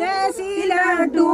దేశీలంటూ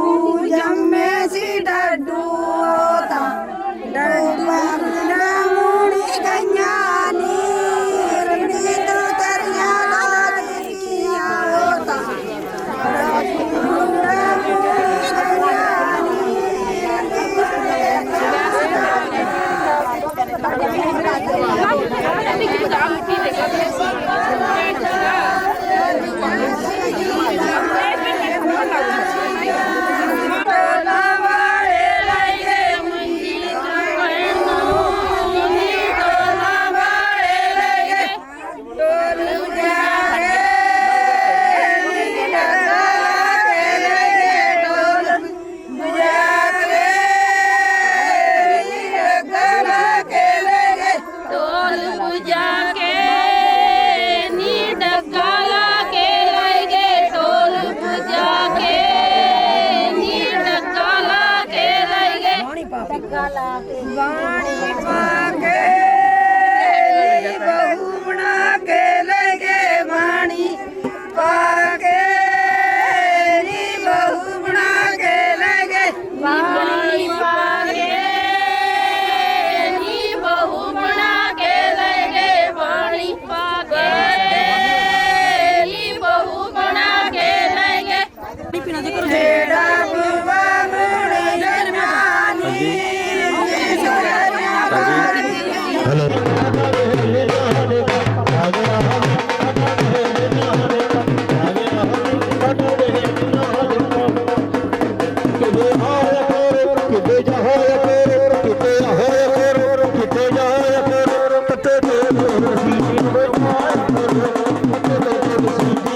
Gala. Vani Pan. ਕਿਤੇ ਜਾਇਆ ਕਰ ਕਿਤੇ ਆਇਆ ਕਰ ਕਿਤੇ ਜਾਇਆ ਕਰ ਤੱਤੇ ਦੇ ਨਸੀਬ ਬਣਾ ਤੱਤੇ ਦੇ ਨਸੀਬ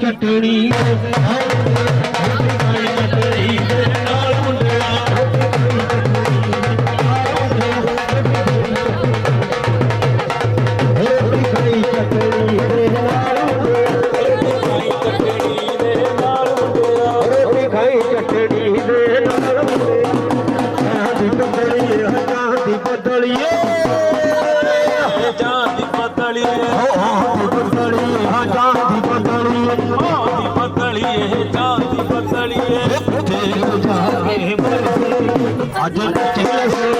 ਚਟਣੀ ਆਏ আজ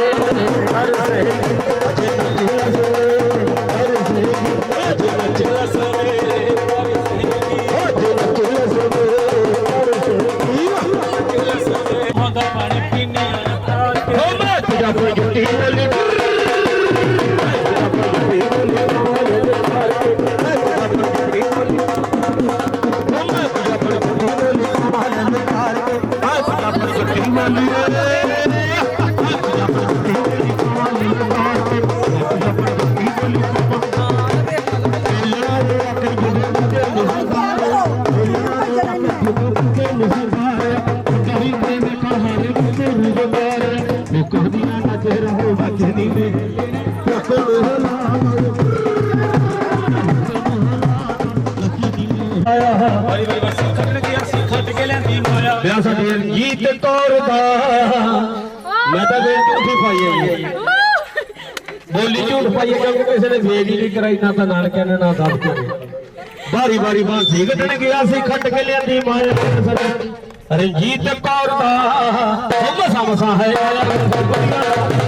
ਬੋਲੀ ਝੂਠ ਪਾਈ ਹੈ ਕਿਉਂਕਿ ਕਿਸੇ ਨੇ ਵੇਚ ਹੀ ਨਹੀਂ ਕਰਾਈ, ਨਾ ਤਾਂ ਨਾਨਕਿਆਂ ਨੇ, ਨਾ ਦੱਸ ਕੇ ਬਾਰੀ ਬਾਰੀ ਬਾਂਸੀ ਕੱਢਣ ਗਿਆ ਸੀ, ਖੱਟ ਕੇ ਲਿਆਂਦੀ ਮਾਇਆ ਸਰਦਾਰ ਰਣਜੀਤ ਕੌਰ ਦਾ ਹਮਸਾ ਮਸਾ ਹੈ ਆਇਆ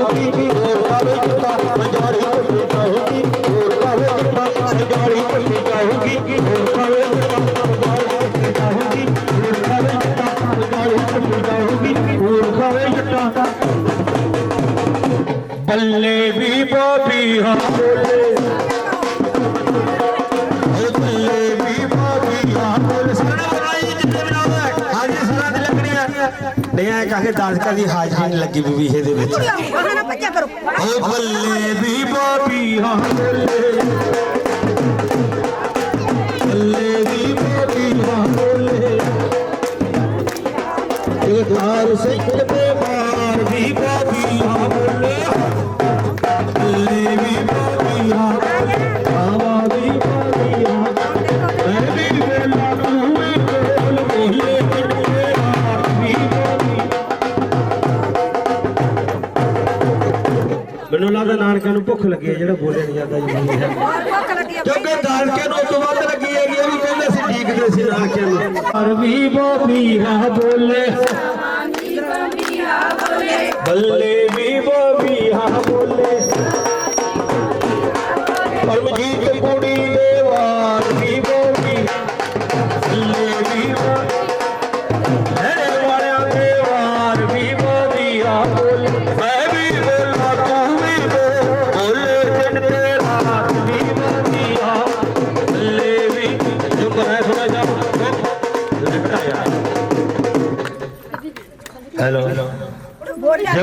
ਰੋਟੀ ਦੀ ਰੋਟੀ ਕੀਤਾ ਮੰਜਾਰੀ ਨਹੀਂ ਆਇਆ ਕਹੇ ਦਾਦਕਾ ਦੀ ਹਾਜ਼ਰੀ ਨਹੀਂ ਲੱਗੀ ਬੀਬੀ ਇਹਦੇ ਵਿੱਚ। ਹਾਂ ਨਾ ਭੱਜਿਆ ਕਰੋ। ਓ ਬੱਲੇ ਦੀ ਬਾਬੀ ਹਾਂ ਬੱਲੇ। ਕਾਰ ਸਿੱਖ ਦੇ ਮਾਰ ਦੀ ਬਾਬੀ ਆ ਭੁੱਖ ਲੱਗੀ ਹੈ ਜਿਹੜਾ ਬੋਲਿਆ ਨਹੀਂ ਜਾਂਦਾ ਜ਼ਰੂਰੀ ਭੁੱਖ ਲੱਗੀ ਹੈ ਕਿਉਂਕਿ ਦਾਲਕੇ ਨੂੰ ਤੋਂ ਵੱਧ ਲੱਗੀ ਹੈਗੀ ਇਹ ਵੀ ਕਹਿੰਦੇ ਸੀ ਠੀਕ ਦੇ ਸੀ ਦਾਲਕੇ ਨੂੰ। ਅਰਬੀ ਬੋ ਪੀਰਾ ਬੋਲੇ।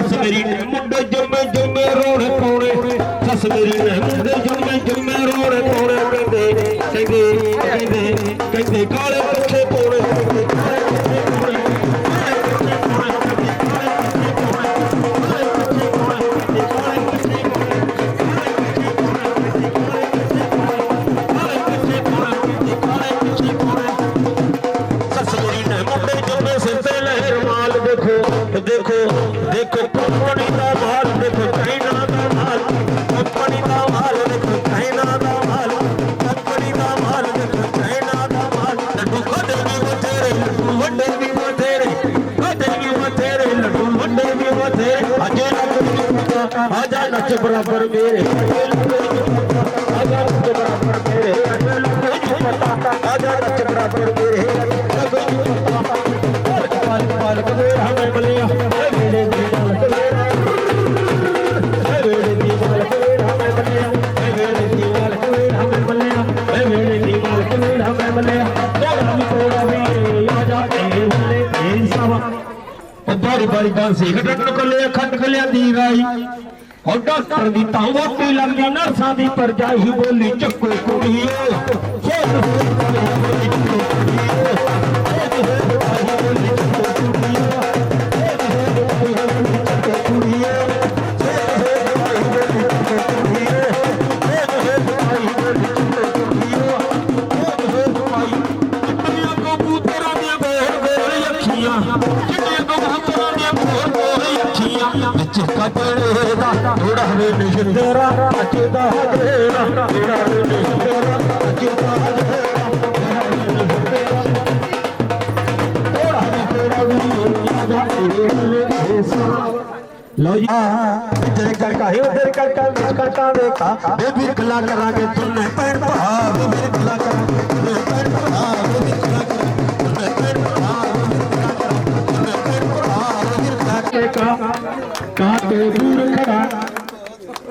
ਸੱਸ ਮੇਰੀ ਨੇ ਮੁੰਡੇ ਜੰਮੇ ਜੰਮੇ ਰੋਣੇ ਪਾਉਣੇ ਸੱਸ ਮੇਰੀ ਨੇ ਮੁੰਡੇ ਜੰਮੇ ਜੰਮੇ ਰੋਣੇ ਪਾਉਣੇ ਕਹਿੰਦੇ ਕਹਿੰਦੇ ਕਹਿੰਦੇ آجا نچ برابر میرے ਵਾਲੀ ਬਾਂਸੀ ਖਟਕ ਨਕਲੇ ਖੱਟ ਖਲਿਆ ਦੀ ਰਾਈ। ਹੋ ਡਾਕਟਰ ਦੀ ਤਾਂ ਵਾਪੀ ਲੱਗਦੀ, ਨਰਸਾਂ ਦੀ ਪਰਜਾਈ ਬੋਲੀ, ਚੱਕੋ ਕੁੜੀਓ। ਛੇ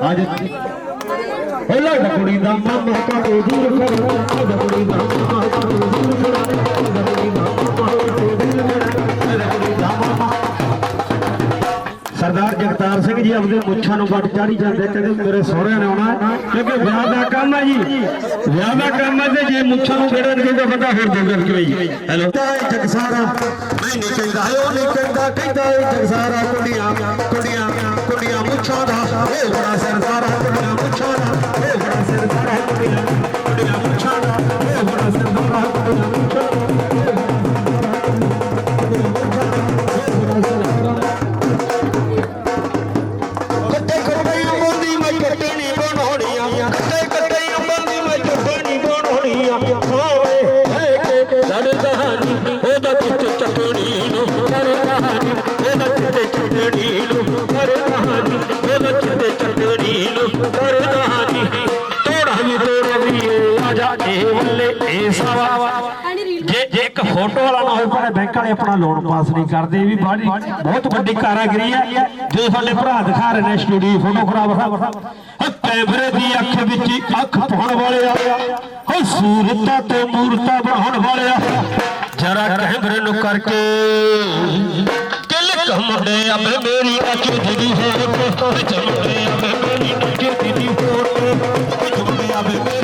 آج سردار جگتار سنگھ جی اپنے مچھا نو بٹ جاندے میرے سہرے نے آنا کیونکہ کام ہے جی۔ کام ہے جی، جی مچھا نو بیڑا دے پھر دے ہیلو۔ ہے نہیں ہے جگسارا مچھا دا۔ اے بڑا مچھا دا۔ ਸਵਾ ਜੇ ਜੇ ਇੱਕ ਫੋਟੋ ਵਾਲਾ ਨਾ ਹੋਵੇ ਪਰ ਬੈਂਕ ਵਾਲੇ ਆਪਣਾ ਲੋਨ ਪਾਸ ਨਹੀਂ ਕਰਦੇ ਵੀ ਬਾੜੀ ਬਹੁਤ ਵੱਡੀ ਕਾਰਾਗਰੀ ਹੈ। ਜੋ ਸਾਡੇ ਭਰਾ ਦਿਖਾ ਰਹੇ ਨੇ ਸਟੂਡੀਓ ਫੋਟੋਗ੍ਰਾਫਰ ਕੈਮਰੇ ਦੀ ਅੱਖ ਵਿੱਚ ਅੱਖ ਪਾਉਣ ਵਾਲਿਆ ਹੋ ਸੂਰਤਾਂ ਤੇ ਮੂਰਤਾਂ ਬਣਾਉਣ ਵਾਲਿਆ ਜਰਾ ਕੈਮਰੇ ਨੂੰ ਕਰਕੇ ਕਿਲ ਕਮੜੇ ਅਬੇ ਮੇਰੀ ਅੱਖ ਦੀ ਫੋਟੋ ਚਮੜੇ ਅਬੇ ਮੇਰੀ ਅੱਖ ਦੀ ਫੋਟੋ ਚਮੜੇ ਅਬੇ